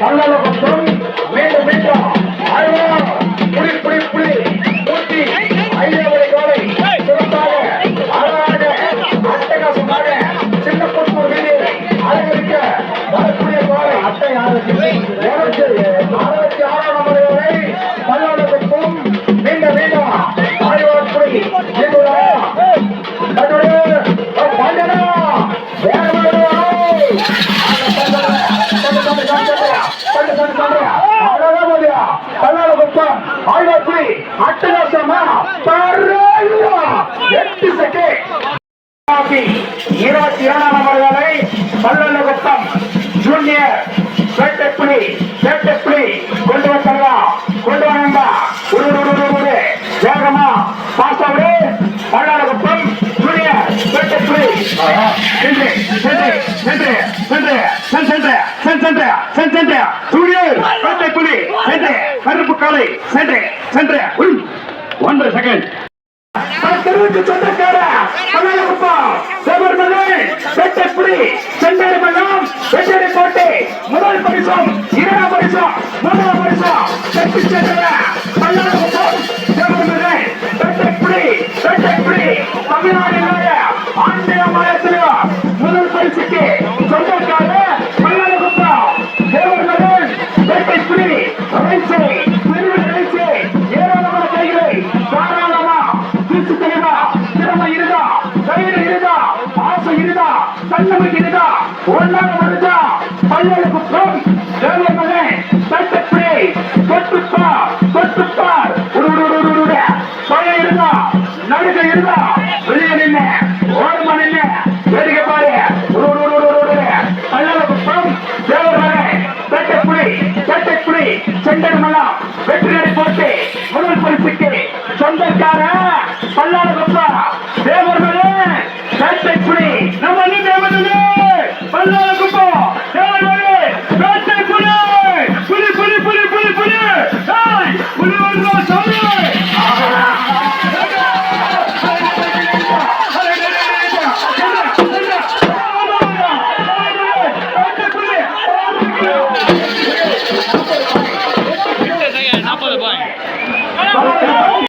பல்லவ பக்கம் மீண்டும் மீண்டும் அழுவா புலி புலி புலி ஊட்டி ஐயாவரை கோலை சிறப்பாக அழகாக அட்டகாசமாக சின்ன புட்பூர் வீதியை அலங்கரிக்க வரக்கூடிய கோலை அட்டை யாருக்கு ஆயிரத்தி அட்டு லட்சமா எட்டு செகண்ட் இருபத்தி ஏழாம் நம்பர் வேலை பல்லகுத்தம் ஜூனியர் வேட்டப்புலி வேட்டப்புலி கொண்டு வந்தா கொண்டு வரா ஒரு ஒரு வேகமா பாஸ் ஆகுது பல்லகுத்தம் ஜூனியர் வேட்டப்புலி நின்று நின்று நின்று கருப்பு காலை சென்று சென்று. உள். ஒன்றரை செகண்ட் தெருவுக்கு சொந்தக்கார மலையகுப்பம் செவர்மலை வெட்டப்புடி செந்தேரி மல்லம் வெட்டேரி கோட்டை. முதல் பரிசம் இரண்டாம் பரிசம் மூன்றாம் பரிசம் சென்ற கிடுதா சட்டமு கிடுதா ஒன்றாக வருதா பல்லலுக்கு போய் வேலை மகன் சட்டப்படி தொட்டுப்பா தொட்டுப்பார் சொல இருந்தா நடுக்க இருந்தா வெளியே நின்ன ஓடுமா நின்ன வேடிக்கை பாரு. பல்லலுக்கு போய் தேவர் மகன் சட்டப்புடி சட்டப்புடி செண்டர் மலம் வெற்றி போட்டு முதல் பரிசுக்கு சொந்தக்கார பல்லாளர் সবাই